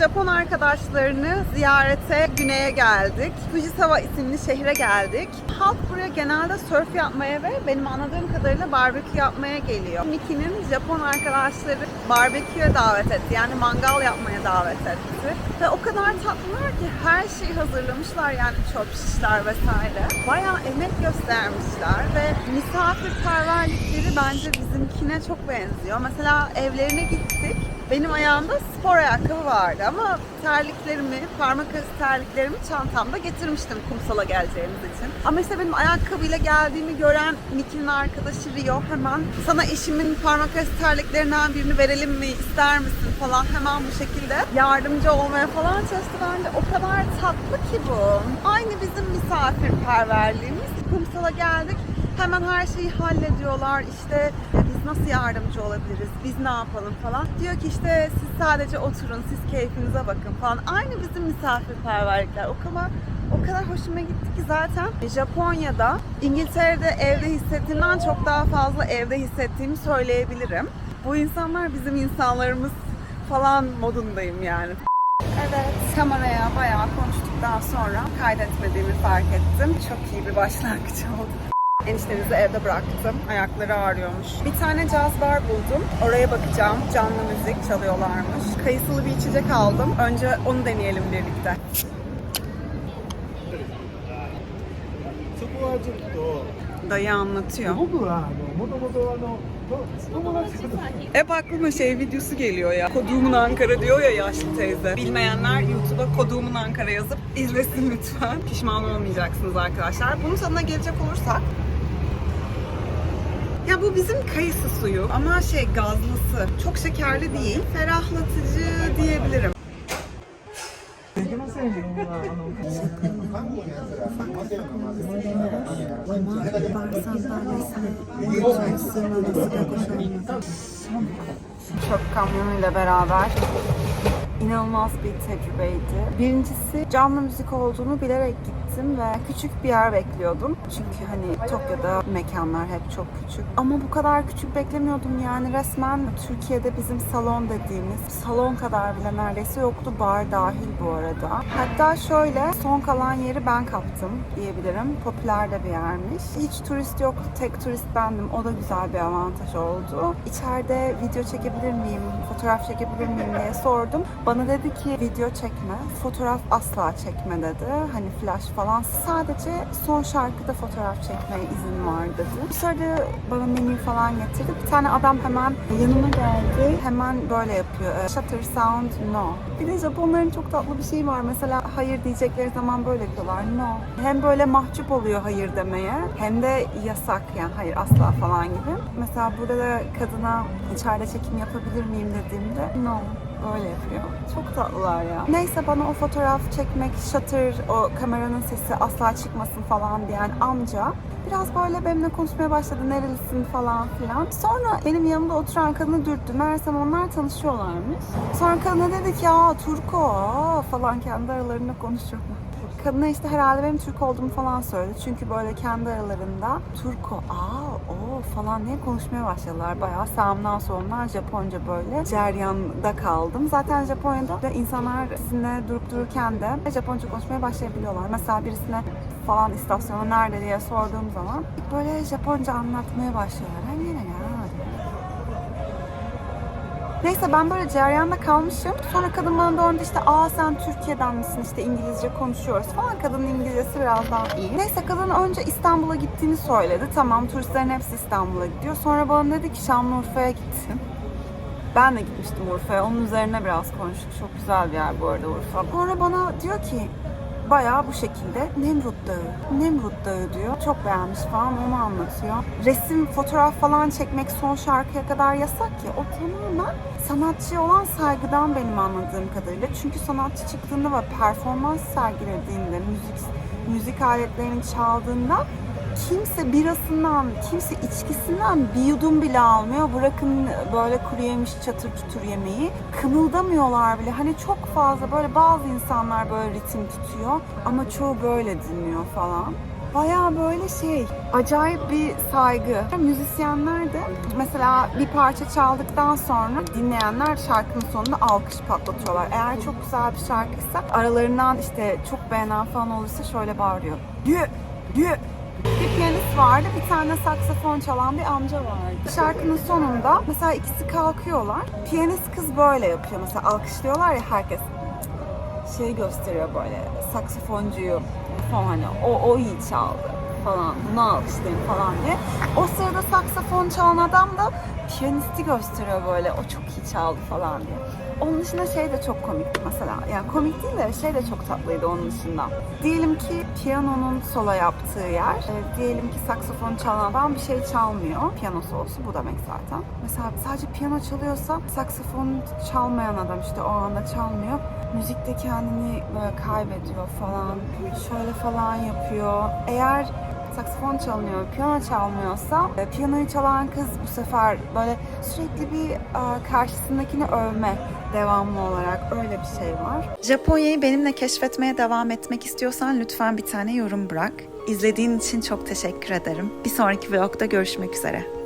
Japon arkadaşlarını ziyarete güneye geldik. Fujisawa isimli şehre geldik. Halk buraya genelde surf yapmaya ve benim anladığım kadarıyla barbekü yapmaya geliyor. Miki'nin Japon arkadaşları barbeküye davet etti. Yani mangal yapmaya davet etti. Ve o kadar tatlılar ki her şeyi hazırlamışlar yani çöp şişler vesaire. Bayağı emek göstermişler ve misafirperverlikleri bence bizimkine çok benziyor. Mesela evlerine gittik. Benim ayağımda spor ayakkabı vardı ama terliklerimi, parmak arası terliklerimi çantamda getirmiştim kumsala geleceğimiz için. Ama işte benim ayakkabıyla geldiğimi gören Mickey'nin arkadaşı Rio hemen sana eşimin parmak arası terliklerinden birini verelim mi ister misin falan hemen bu şekilde yardımcı olmaya falan çalıştı. Bence o kadar tatlı ki bu. Aynı bizim misafirperverliğimiz. Kumsala geldik hemen her şeyi hallediyorlar. İşte e, biz nasıl yardımcı olabiliriz, biz ne yapalım falan. Diyor ki işte siz sadece oturun, siz keyfinize bakın falan. Aynı bizim misafirperverlikler. O kadar o kadar hoşuma gitti ki zaten Japonya'da İngiltere'de evde hissettiğimden çok daha fazla evde hissettiğimi söyleyebilirim. Bu insanlar bizim insanlarımız falan modundayım yani. Evet, kameraya bayağı konuştuktan sonra kaydetmediğimi fark ettim. Çok iyi bir başlangıç oldu. Eniştenizi evde bıraktım. Ayakları ağrıyormuş. Bir tane caz bar buldum. Oraya bakacağım. Canlı müzik çalıyorlarmış. Kayısılı bir içecek aldım. Önce onu deneyelim birlikte. Dayı anlatıyor. Hep aklıma şey videosu geliyor ya. Koduğumun Ankara diyor ya yaşlı teyze. Bilmeyenler YouTube'a Koduğumun Ankara yazıp izlesin lütfen. Pişman olmayacaksınız arkadaşlar. Bunun sonuna gelecek olursak ya bu bizim kayısı suyu ama şey gazlısı. Çok şekerli değil. Ferahlatıcı diyebilirim. Çöp kamyonuyla beraber inanılmaz bir tecrübeydi. Birincisi canlı müzik olduğunu bilerek gittim ve küçük bir yer bekliyordum. Çünkü hani Tokyo'da mekanlar hep çok küçük. Ama bu kadar küçük beklemiyordum yani resmen Türkiye'de bizim salon dediğimiz salon kadar bile neredeyse yoktu bar dahil bu arada. Hatta şöyle son kalan yeri ben kaptım diyebilirim. Popüler de bir yermiş. Hiç turist yoktu. Tek turist bendim. O da güzel bir avantaj oldu. İçeride video çekebilir miyim, fotoğraf çekebilir miyim diye sordum. Bana dedi ki video çekme, fotoğraf asla çekme dedi. Hani flash falan. Sadece son şarkıda fotoğraf çekmeye izin var dedi. Sırada bana menü falan getirdi. Bir tane adam hemen yanıma geldi. Hemen böyle yapıyor. E, Shutter sound no. Bir de Japonların çok tatlı bir şeyi var. Mesela hayır diyecekleri zaman böyle yapıyorlar. No. Hem böyle mahcup oluyor hayır demeye hem de yasak yani hayır asla falan gibi. Mesela burada da kadına içeride çekim yapabilir miyim dediğimde no öyle yapıyor. Çok tatlılar ya. Neyse bana o fotoğraf çekmek, shutter, o kameranın sesi asla çıkmasın falan diyen amca biraz böyle benimle konuşmaya başladı. Nerelisin falan filan. Sonra benim yanımda oturan kadını dürttü. Meğersem onlar tanışıyorlarmış. Sonra kadına dedi ki ya Turko aa," falan kendi aralarında konuşuyorlar. Kadına işte herhalde benim Türk olduğumu falan söyledi. Çünkü böyle kendi aralarında Turko, aa, o falan diye konuşmaya başladılar. Bayağı sağımdan solumdan Japonca böyle ceryanda kaldım. Zaten Japonya'da da insanlar sizinle durup dururken de Japonca konuşmaya başlayabiliyorlar. Mesela birisine falan istasyonu nerede diye sorduğum zaman böyle Japonca anlatmaya başlıyorlar. Ben Neyse ben böyle ceryanda kalmışım. Sonra kadın bana döndü işte aa sen Türkiye'den misin işte İngilizce konuşuyoruz falan. Kadının İngilizcesi biraz daha iyi. Neyse kadın önce İstanbul'a gittiğini söyledi. Tamam turistlerin hepsi İstanbul'a gidiyor. Sonra bana dedi ki Şanlıurfa'ya gitsin. Ben de gitmiştim Urfa'ya. Onun üzerine biraz konuştuk. Çok güzel bir yer bu arada Urfa. Sonra bana diyor ki bayağı bu şekilde Nemrut Dağı, Nemrut Dağı diyor. Çok beğenmiş falan onu anlatıyor. Resim, fotoğraf falan çekmek son şarkıya kadar yasak ya. O tamamen sanatçıya olan saygıdan benim anladığım kadarıyla. Çünkü sanatçı çıktığında ve performans sergilediğinde, müzik müzik aletlerini çaldığında kimse birasından, kimse içkisinden bir yudum bile almıyor. Bırakın böyle kuru yemiş çatır çutur yemeği. Kımıldamıyorlar bile. Hani çok fazla böyle bazı insanlar böyle ritim tutuyor ama çoğu böyle dinliyor falan. Baya böyle şey, acayip bir saygı. Müzisyenler de mesela bir parça çaldıktan sonra dinleyenler şarkının sonunda alkış patlatıyorlar. Eğer çok güzel bir şarkıysa aralarından işte çok beğenen falan olursa şöyle bağırıyor. Diye, diye. Bir piyanist vardı, bir tane saksafon çalan bir amca vardı. Şarkının sonunda mesela ikisi kalkıyorlar. Piyanist kız böyle yapıyor. Mesela alkışlıyorlar ya herkes şey gösteriyor böyle saksafoncuyu falan hani o, o iyi çaldı falan bunu alkışlayın falan diye. O sırada saksafon çalan adam da piyanisti gösteriyor böyle o çok iyi çaldı falan diye. Onun dışında şey de çok komikti mesela. Yani komik değil de şey de çok tatlıydı onun dışında. Diyelim ki piyanonun solo yaptığı yer. e, diyelim ki saksafon çalan adam bir şey çalmıyor. Piyano solosu bu demek zaten. Mesela sadece piyano çalıyorsa saksafon çalmayan adam işte o anda çalmıyor. Müzikte kendini böyle kaybediyor falan. Şöyle falan yapıyor. Eğer saksafon çalınıyor, piyano çalmıyorsa e, piyanoyu çalan kız bu sefer böyle sürekli bir e, karşısındakini övme devamlı olarak öyle bir şey var. Japonya'yı benimle keşfetmeye devam etmek istiyorsan lütfen bir tane yorum bırak. İzlediğin için çok teşekkür ederim. Bir sonraki vlogda görüşmek üzere.